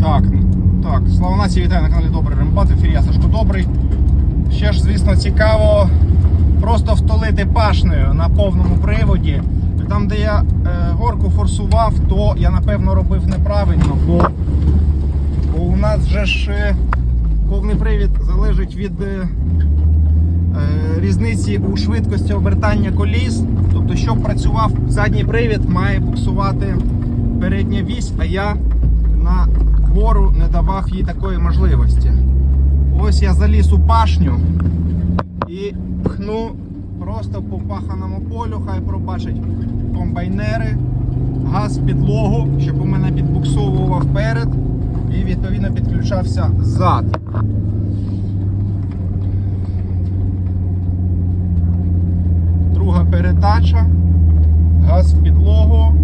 Так, так, слава нації, вітаю на каналі Добрий Рембат, ефірі я Сашко Добрий. Ще ж, звісно, цікаво просто втолити пашнею на повному приводі. Там, де я е, горку форсував, то я напевно робив неправильно, бо, бо у нас же ж е, повний привід залежить від е, е, різниці у швидкості обертання коліс. Тобто, щоб працював задній привід, має буксувати передня вісь, а я на гору не давав їй такої можливості. Ось я заліз у пашню і пхну просто по паханому полю, хай пробачать комбайнери, газ в підлогу, щоб у мене підбуксовував перед і відповідно підключався зад. Друга передача, газ в підлогу,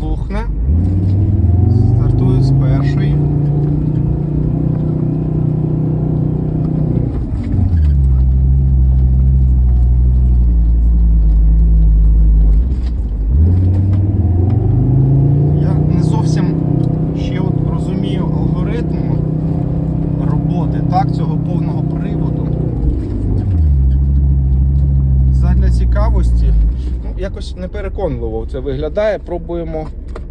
глухне. Стартую з першої. Я не зовсім ще от розумію алгоритм роботи так, цього повного приводу. Задля цікавості, ну, якось непереконливо це виглядає. Пробуємо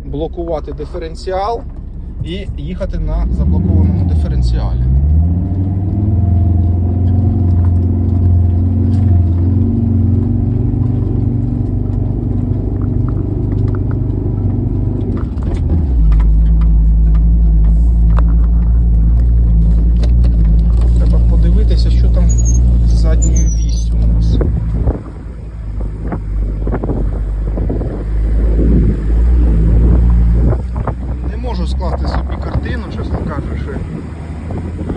блокувати диференціал і їхати на заблокованому диференціалі.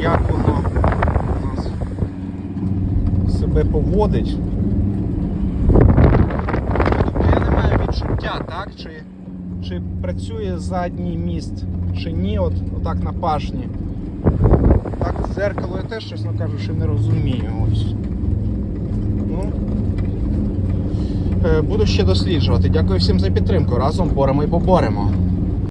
Як воно у нас себе поводить. Тобто я не маю відчуття, так? Чи, чи працює задній міст, чи ні, от, отак на пашні. Так, зеркало я теж, чесно кажучи, не розумію. Ось. Ну, е, буду ще досліджувати. Дякую всім за підтримку. Разом боремо і поборемо.